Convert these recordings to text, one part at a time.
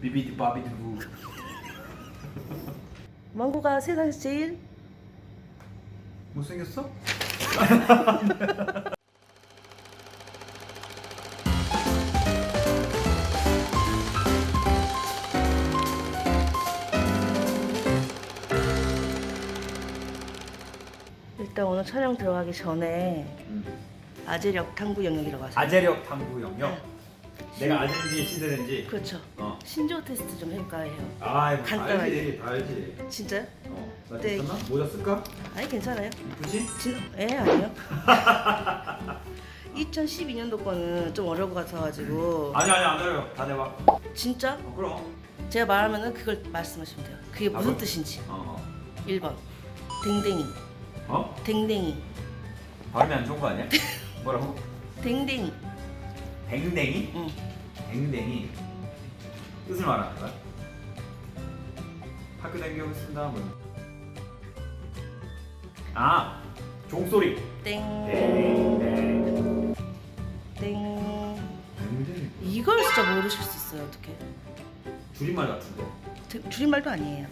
비비디 바비디 부. 망고가 세상에서 제일 못생겼어? 일단 오늘 촬영 들어가기 전에 아재력 탐구 영역이라고 하세요. 아재력 탐구 영역. 네. 내가 아재인지 신세인지. 그렇죠. 어. 신조 테스트 좀 해볼까 해요. 아, 이거 다 간단하게. 알지, 다 알지. 진짜요? 어, 나 네. 괜찮나? 모자 쓸까? 아니 괜찮아요. 이쁘지? 진, 예 아니요. 2012년도 거는 좀 어려울 것 같아가지고 아니 아니 안 어려요. 다 내봐. 진짜 어, 그럼. 제가 말하면은 그걸 말씀하시면 돼요. 그게 아, 무슨 뭐? 뜻인지. 어. 1번 댕댕이 어? 댕댕이 발음이 안 좋은 거 아니야? 뭐라고? 댕댕이 댕댕이? 응. 댕댕이. 뜻을 말하는 거야? 학교 다니고 있습니다. 뭐. 아, 종소리. 땡 땡. 이걸 진짜 모르실 수 있어요 어떻게? 줄임말 같은데. 줄임말도 아니에요.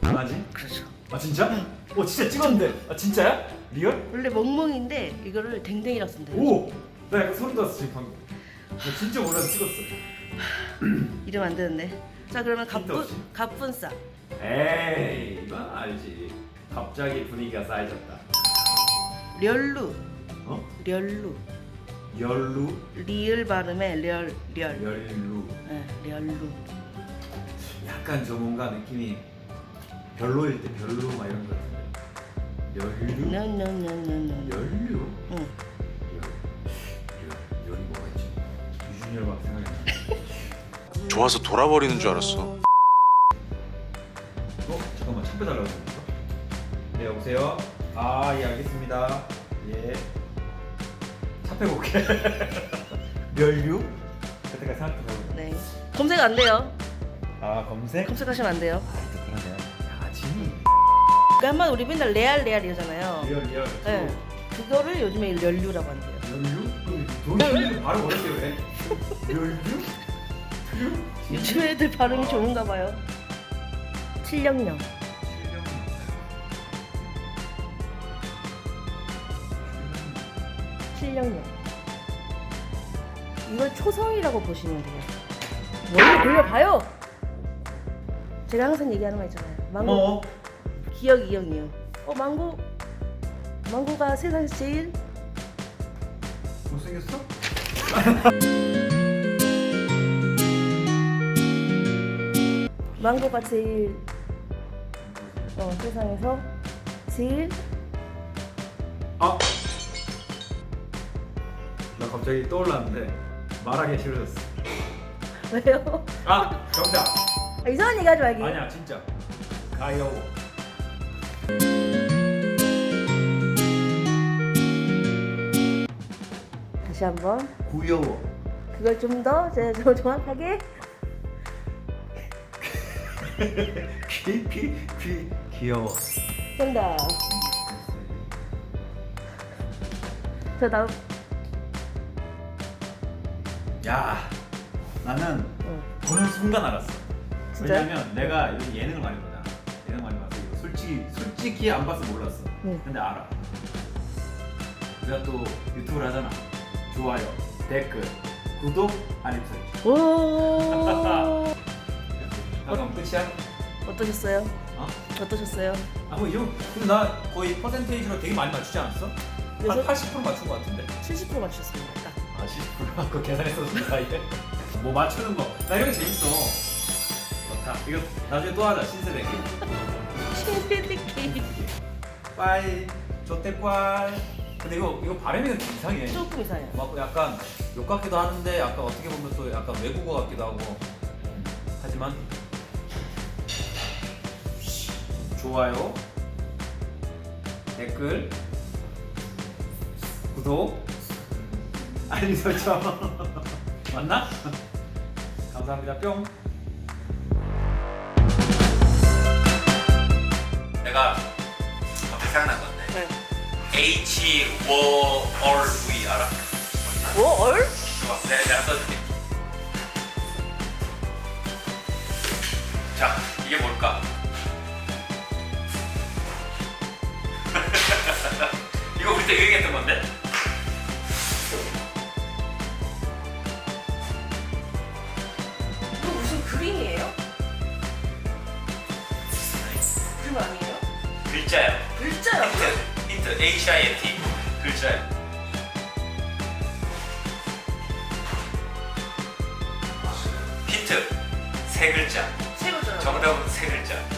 강아지? 그렇죠. 아 진짜? 오 진짜 찍었는데. 아 진짜야? 리얼? 원래 멍멍인데 이거를 댕댕이라고 쓴대요. 오! 나 약간 소름 돋았어 지금 방금. 나 진짜 몰라서 찍었어. 이러면 안 되는데. 자 그러면 힌트 갑분 없이? 갑분싸. 에이 이건 알지. 갑자기 분위기가 쌓여졌다. 렬루 어? 렬루 열루? 리을 발음에 렬 렬. 열루. 네, 렬루. 약간 저 뭔가 느낌이 별로일 때 별로 막 이런 거 같은데. 열루? 노노노노노. 열루? 응. 생각이 나. 좋아서 돌아버리는 줄 알았어. 어? 잠깐만 차 빼달라고 그러니까? 네 여보세요? 아 예 알겠습니다 예 차 빼고 올게 멸류? 그때까지 생각해보고 네. 검색 안 돼요. 아 검색? 검색하시면 안 돼요. 또 그러네 야 진이 그 한번 우리 맨날 레알 레알이잖아요. 리얼 리얼 네. 그거를 요즘에 렬류라고 한대요. 멸류? 그럼 돈 바로 어렵게 왜? 요즘 애들 발음이 좋은가 봐요. 칠령령. 칠령령. 이걸 초성이라고 보시면 돼요. 머리 돌려봐요. 제가 항상 얘기하는 거 있잖아요. 망고 어? 기억 이형이요. 어 망고 망고가 세상에서 제일 못생겼어? 망고가 제일 어 세상에서 제일 아! 나 갑자기 떠올랐는데 말하기 싫어졌어 왜요? 아! 정답! 아, 이상한 얘기 하지 말기. 아니야 진짜 가여 다시 한번. 구여워 그걸 좀 더 정확하게? 귀, 귀, 귀, 귀여워. 정답. 저 다음. 야 나는 어, 보는 순간 알았어. 진짜요? 왜냐면 내가 이 예능을 많이 보잖아. 예능 많이 봐서 이거 솔직히 솔직히 안 봐서 몰랐어. 네. 근데 알아. 우리가 또 유튜브를 하잖아 좋아요 댓글 구독 알림 설정 오 그럼 끝이야? 어떠셨어요? 어? 어떠셨어요? 아뭐 이런 근데 나 거의 퍼센테이지로 되게 많이 맞추지 않았어? 한 그래서? 80% 맞춘 것 같은데 70% 맞추셨습니다. 딱. 아70% 그거 계산했었어 그 사이에 뭐 맞추는 거 나 이런 게 재밌어 좋다 이거 나중에 또 하자 신세대 게임 신세대기 빠이 조태빨 근데 이거 이거 발음이 좀 이상해 조금 이상해요. 막 약간 욕 같기도 하는데 약간 어떻게 보면 또 약간 외국어 같기도 하고 하지만 좋아요 댓글 구독 알림 설정 맞나? 감사합니다 뿅 내가 갑자기 생각난 네. H 워얼 V 알아? 워얼? 네, 내가 써줄게. 자, 이게 뭘까? 이거 우리 때 얘기했던 건데? 이거 무슨 그림이에요? 그림 아니에요? 글자야. 글자라고요? 힌트. H-I-N-T. 글자야. 힌트. 세 글자. 세 글자라고. 정답은 세 글자.